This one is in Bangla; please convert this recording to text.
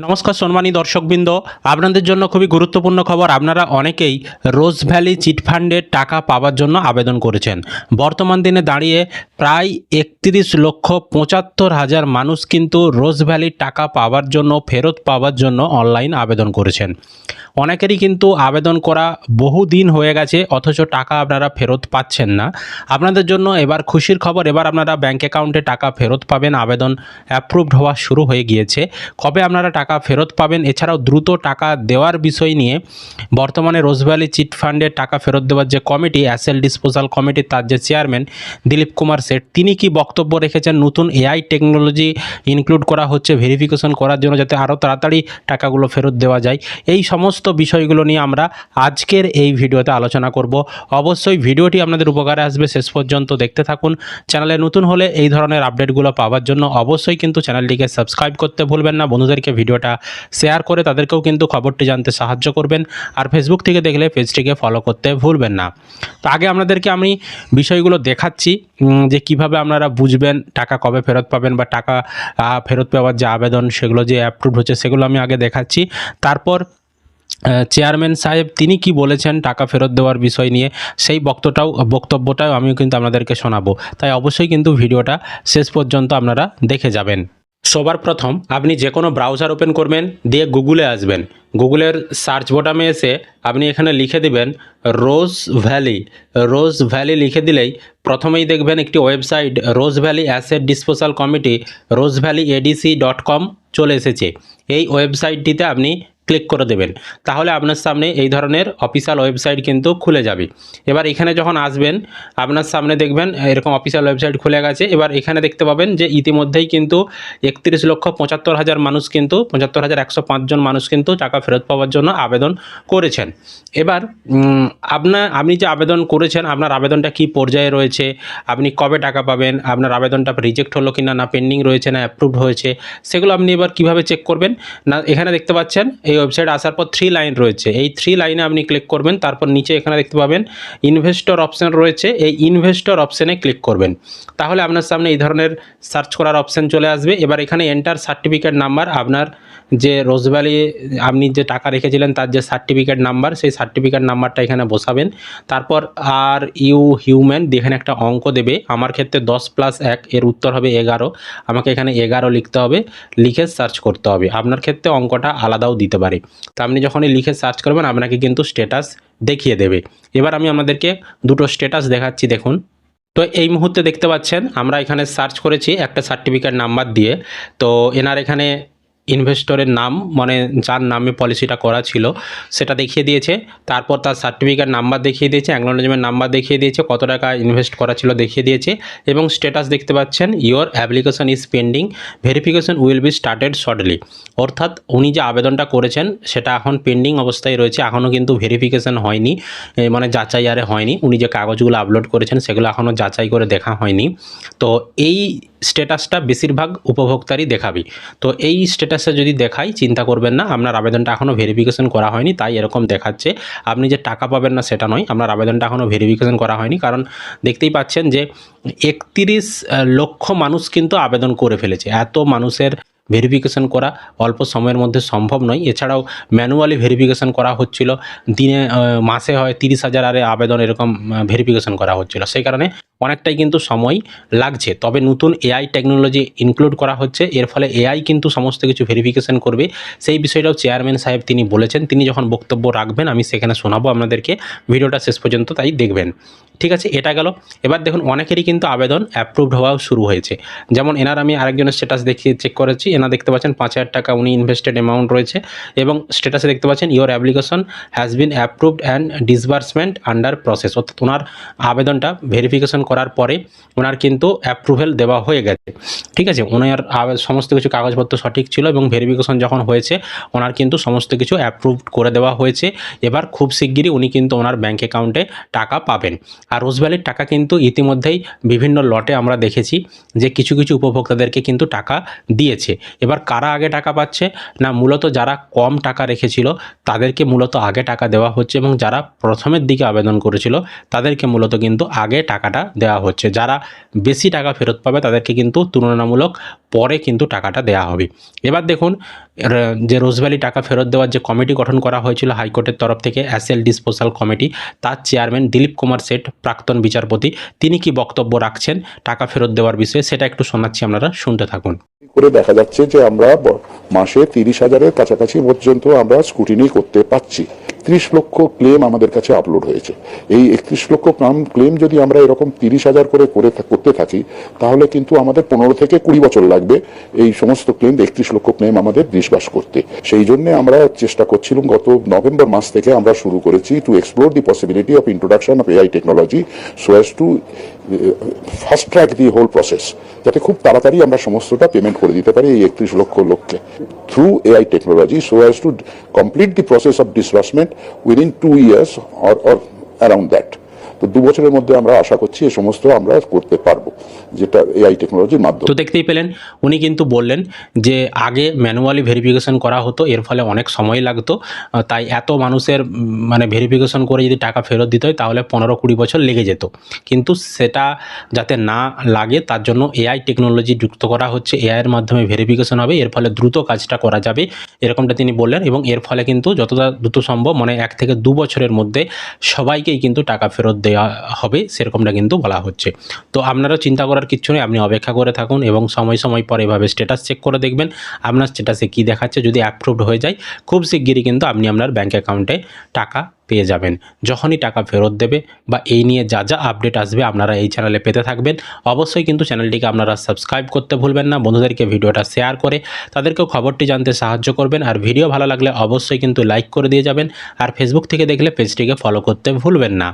নমস্কার সম্মানী দর্শকবৃন্দ। আপনাদের জন্য খুবই গুরুত্বপূর্ণ খবর। আপনারা অনেকেই রোজ ভ্যালি চিটফান্ডের টাকা পাওয়ার জন্য আবেদন করেছেন। বর্তমান দিনে দাঁড়িয়ে প্রায় একত্রিশ লক্ষ পঁচাত্তর হাজার মানুষ কিন্তু রোজ ভ্যালির টাকা পাওয়ার জন্য, ফেরত পাওয়ার জন্য অনলাইন আবেদন করেছেন। অনেকেরই কিন্তু আবেদন করা বহু দিন হয়ে গেছে, অথচ টাকা আপনারা ফেরত পাচ্ছেন না। আপনাদের জন্য এবার খুশির খবর, এবার আপনারা ব্যাঙ্ক অ্যাকাউন্টে টাকা ফেরত পাবেন। আবেদন অ্যাপ্রুভড হওয়া শুরু হয়ে গিয়েছে। কবে আপনারা টাকা ফেরত পাবেন। এছাড়াও দ্রুত টাকা দেওয়ার বিষয় নিয়ে বর্তমানে রোজভ্যালি চিট ফান্ডের টাকা ফেরত দেওয়ার যে কমিটি, অ্যাসেল ডিসপোজাল কমিটি, তার যে চেয়ারম্যান দিলীপ কুমার শেঠ তিনি কি বক্তব্য রেখেছেন? নতুন এআই টেকনোলজি ইনক্লুড করা হচ্ছে ভেরিফিকেশন করার জন্য যাতে আরও তাড়াতাড়ি টাকাগুলো ফেরত দেওয়া যায়। এই সমস্ত বিষয়গুলো নিয়ে আমরা আজকের এই ভিডিওতে আলোচনা করব। অবশ্যই ভিডিওটি আপনাদের উপকারে আসবে। শেষ পর্যন্ত দেখতে থাকুন। চ্যানেলে নতুন হলে এই ধরনের আপডেটগুলো পাওয়ার জন্য অবশ্যই কিন্তু চ্যানেলটিকে সাবস্ক্রাইব করতে ভুলবেন না। বন্ধুদেরকে ভিডিওটা শেয়ার করে তাদেরকেও কিন্তু খবরটি জানতে সাহায্য করবেন। আর ফেসবুক থেকে দেখলে পেজটিকে ফলো করতে ভুলবেন না। তো আগে আপনাদেরকে আমি বিষয়গুলো দেখাচ্ছি যে কীভাবে আপনারা বুঝবেন টাকা কবে ফেরত পাবেন বা টাকা ফেরত পাওয়ার যে আবেদন, সেগুলো যে অ্যাপ্রুভ হচ্ছে, সেগুলো আমি আগে দেখাচ্ছি। তারপর চেয়ারম্যান সাহেব, তিনি কি বলেছেন টাকা ফেরত দেওয়ার বিষয় নিয়ে, সেই বক্তটাও, বক্তব্যটাও আমিও কিন্তু আপনাদেরকে শোনাবো। তাই অবশ্যই কিন্তু ভিডিওটা শেষ পর্যন্ত আপনারা দেখে যাবেন। সবার প্রথম আপনি যে কোনো ব্রাউজার ওপেন করবেন, দিয়ে গুগলে আসবেন। গুগলের সার্চ বোটামে এসে আপনি এখানে লিখে দিবেন রোজ ভ্যালি রোজ ভ্যালি লিখে দিলেই প্রথমেই দেখবেন একটি website Rose Valley asset disposal committee Rose Valley ADC dot com চলে এসেছে। এই ওয়েবসাইটটিতে আপনি ক্লিক করে দেবেন। তাহলে আপনার সামনে এই ধরনের অফিসিয়াল ওয়েবসাইট কিন্তু খুলে যাবে। এবার এখানে যখন আসবেন, আপনার সামনে দেখবেন এরকম অফিসিয়াল ওয়েবসাইট খুলে গেছে। এবার এখানে দেখতে পাবেন যে ইতিমধ্যেই কিন্তু একত্রিশ লক্ষ পঁচাত্তর হাজার মানুষ কিন্তু, পঁচাত্তর হাজার একশো পাঁচজন মানুষ কিন্তু টাকা ফেরত পাওয়ার জন্য আবেদন করেছেন। এবার আপনার, আপনি যে আবেদন করেছেন, আপনার আবেদনটা কি পর্যায়ে রয়েছে? আপনি কবে টাকা পাবেন? আপনার আবেদনটা রিজেক্ট হলো কি না না পেন্ডিং রয়েছে না অ্যাপ্রুভড হয়েছে? সেগুলো আপনি এবার কীভাবে চেক করবেন? না, এখানে দেখতে পাচ্ছেন এই ওয়েবসাইট আসার পর থ্রি লাইন রয়েছে। এই থ্রি লাইনে আপনি ক্লিক করবেন, তারপর নিচে এখানে দেখতে পাবেন ইনভেস্টর অপশান রয়েছে। এই ইনভেস্টর অপশানে ক্লিক করবেন। তাহলে আপনার সামনে এই ধরনের সার্চ করার অপশান চলে আসবে। এবার এখানে এন্টার সার্টিফিকেট নাম্বার আপনার যে রোজভ্যালি আপনি যে টাকা রেখেছিলেন, তার যে সার্টিফিকেট নাম্বার সেই সার্টিফিকেট নাম্বারটা এখানে বসাবেন। তারপর আর ইউ হিউম্যান এখানে একটা অঙ্ক দেবে। আমার ক্ষেত্রে দশ প্লাস এক, এর উত্তর হবে এগারো। আমাকে এখানে এগারো লিখতে হবে। লিখে সার্চ করতে হবে। আপনার ক্ষেত্রে অঙ্কটা আলাদাও দিতে পারে। তো আপনি যখনই লিখে সার্চ করবেন, আপনাকে কিন্তু স্ট্যাটাস দেখিয়ে দেবে। এবার আমি আপনাদেরকে দুটো স্ট্যাটাস দেখাচ্ছি, দেখুন। তো এই মুহূর্তে দেখতে পাচ্ছেন, আমরা এখানে সার্চ করেছি একটা সার্টিফিকেট নাম্বার দিয়ে। তো এনার এখানে ইনভেস্টরের নাম মানে যার নামে পলিসিটা করা ছিল, সেটা দেখিয়ে দিয়েছে। তারপর তার সার্টিফিকেট নাম্বার দেখিয়ে দিয়েছে অ্যাকনোলজমেন্ট নাম্বার দেখিয়ে দিয়েছে, কত টাকা ইনভেস্ট করা ছিল দেখিয়ে দিয়েছে। এবং স্ট্যাটাস দেখতে পাচ্ছেন your application is pending verification will be started shortly অর্থাৎ উনি যে আবেদনটা করেছেন, সেটা এখন পেন্ডিং অবস্থায় রয়েছে এখনও কিন্তু ভেরিফিকেশন হয়নি মানে যাচাই আরে হয়নি। উনি যে কাগজগুলো আপলোড করেছেন, সেগুলো এখনও যাচাই করে দেখা হয়নি। তো এই স্ট্যাটাসটা বেশিরভাগ উপভোক্তারই দেখাবে। তো এই স্ট্যাটাসে যদি দেখাই, চিন্তা করবেন না, আপনার আবেদনটা এখনও ভেরিফিকেশন করা হয়নি, তাই এরকম দেখাচ্ছে। আপনি যে টাকা পাবেন না, সেটা নয়, আপনার আবেদনটা এখনও ভেরিফিকেশন করা হয়নি, কারণ দেখতেই পাচ্ছেন যে একত্রিশ লক্ষ মানুষ কিন্তু আবেদন করে ফেলেছে। এত মানুষের ভেরিফিকেশন করা অল্প সময়ের মধ্যে সম্ভব নয়। এছাড়াও ম্যানুয়ালি ভেরিফিকেশন করা হচ্ছিল, দিনে মাসে হয় তিরিশ হাজার আরে আবেদন এরকম ভেরিফিকেশন করা হচ্ছিল। সেই কারণে অনেকটাই কিন্তু সময় লাগছে। তবে নতুন এআই টেকনোলজি ইনক্লুড করা হচ্ছে। এর ফলে এআই কিন্তু সমস্ত কিছু ভেরিফিকেশন করবে। সেই বিষয়টাও চেয়ারম্যান সাহেব তিনি বলেছেন। তিনি যখন বক্তব্য রাখবেন, আমি সেখানে শোনাবো আপনাদেরকে। ভিডিওটা শেষ পর্যন্ত তাই দেখবেন। ঠিক আছে, এটা গেল। এবার দেখুন, অনেকেরই কিন্তু আবেদন অ্যাপ্রুভড হওয়াও শুরু হয়েছে। যেমন এনার আমি আরেকজনের স্ট্যাটাস দেখিয়ে চেক করেছি। এনা দেখতে পাচ্ছেন পাঁচ হাজার টাকা উনি ইনভেস্টেড অ্যামাউন্ট রয়েছে এবং স্ট্যাটাসে দেখতে পাচ্ছেন your application has been approved and disbursement under process অর্থাৎ ওনার আবেদনটা ভেরিফিকেশন করার পরে ওনার কিন্তু অ্যাপ্রুভেল দেওয়া হয়ে গেছে। ঠিক আছে? ওনার সমস্ত কিছু কাগজপত্র সঠিক ছিল এবং ভেরিফিকেশন যখন হয়েছে, ওনার কিন্তু সমস্ত কিছু অ্যাপ্রুভ করে দেওয়া হয়েছে। এবার খুব শিগগিরই উনি কিন্তু ওনার ব্যাঙ্ক অ্যাকাউন্টে টাকা পাবেন। আর রোজভ্যালির টাকা কিন্তু ইতিমধ্যেই বিভিন্ন লটে আমরা দেখেছি যে কিছু কিছু উপভোক্তাদেরকে কিন্তু টাকা দিয়েছে। এবার কারা আগে টাকা পাচ্ছে? না, মূলত যারা কম টাকা রেখেছিল, তাদেরকে মূলত আগে টাকা দেওয়া হচ্ছে এবং যারা প্রথমের দিকে আবেদন করেছিল, তাদেরকে মূলত কিন্তু আগে টাকাটা দেওয়া হচ্ছে। যারা বেশি টাকা ফেরত পাবে তাদেরকে কিন্তু তুলনামূলক পরে কিন্তু টাকাটা দেওয়া হবে। এবার দেখুন যে রোজভ্যালি টাকা ফেরত দেওয়ার যে কমিটি গঠন করা হয়েছিল হাইকোর্টের তরফ থেকে অ্যাসেল ডিসপোজাল কমিটি, তার চেয়ারম্যান দিলীপ কুমার সেঠ প্রাক্তন বিচারপতি, তিনি কি বক্তব্য রাখছেন, টাকা ফেরত দেওয়ার বিষয়ে সেটা একটু শোনাচ্ছি, আপনারা শুনতে থাকুন। করে দেখা যাচ্ছে যে আমরা মাসে তিরিশ হাজারের কাছাকাছি পর্যন্ত আমরা স্কুটিনি করতে পাচ্ছি ত্রিশ লক্ষ ক্লেম আমাদের কাছে আপলোড হয়েছে। এই একত্রিশ লক্ষ ক্লেম যদি আমরা এরকম তিরিশ হাজার করে করে করতে থাকি, তাহলে কিন্তু আমাদের পনেরো থেকে কুড়ি বছর লাগবে এই সমস্ত ক্লেম একত্রিশ লক্ষ ক্লেম আমাদের ডিসবাস করতে। সেই জন্য আমরা চেষ্টা করছিলাম গত নভেম্বর মাস থেকে আমরা শুরু করেছি to explore the possibility of introduction of AI technology so as to fast track the whole process যাতে খুব তাড়াতাড়ি আমরা সমস্তটা পেমেন্ট করে দিতে পারি এই একত্রিশ লক্ষ লোককে। Through AI technology so as to complete the process of disbursement within two years or or around that তো দু বছরের মধ্যে আমরা আশা করছি এই সমস্ত আমরা করতে পারব, যেটা এআই টেকনোলজির মাধ্যমে। তো দেখতেই পেলেন, উনি কিন্তু বললেন যে আগে ম্যানুয়ালি ভেরিফিকেশন করা হতো, এর ফলে অনেক সময় লাগতো। তাই এত মানুষের মানে ভেরিফিকেশন করে যদি টাকা ফেরত দিতে হয়, তাহলে পনেরো কুড়ি বছর লেগে যেত। কিন্তু সেটা যাতে না লাগে, তার জন্য এআই টেকনোলজি যুক্ত করা হচ্ছে। এআইয়ের মাধ্যমে ভেরিফিকেশন হবে, এর ফলে দ্রুত কাজটা করা যাবে, এরকমটা তিনি বললেন। এবং এর ফলে কিন্তু যতটা দ্রুত সম্ভব মানে এক থেকে দু বছরের মধ্যে সবাইকেই কিন্তু টাকা ফেরত দেওয়া হবে, সেরকমটা কিন্তু বলা হচ্ছে। তো আপনারা চিন্তা করার কিচ্ছু নেই, আপনি অপেক্ষা করে থাকুন এবং সময় সময় পর এভাবে স্ট্যাটাস চেক করে দেখবেন, আপনার স্ট্যাটাসে কী দেখাচ্ছে যদি অ্যাপ্রুভড হয়ে যায়, খুব শিগগিরই কিন্তু আপনি আপনার ব্যাঙ্ক অ্যাকাউন্টে টাকা পেয়ে যাবেন। যখনই টাকা ফেরত দেবে বা এই নিয়ে যা যা আপডেট আসবে, আপনারা এই চ্যানেলে পেতে থাকবেন। অবশ্যই কিন্তু চ্যানেলটিকে আপনারা সাবস্ক্রাইব করতে ভুলবেন না, বন্ধুদেরকে ভিডিওটা শেয়ার করে তাদেরকেও খবরটি জানতে সাহায্য করবেন। আর ভিডিও ভালো লাগলে অবশ্যই কিন্তু লাইক করে দিয়ে যাবেন। আর ফেসবুক থেকে দেখলে পেজটিকে ফলো করতে ভুলবেন না।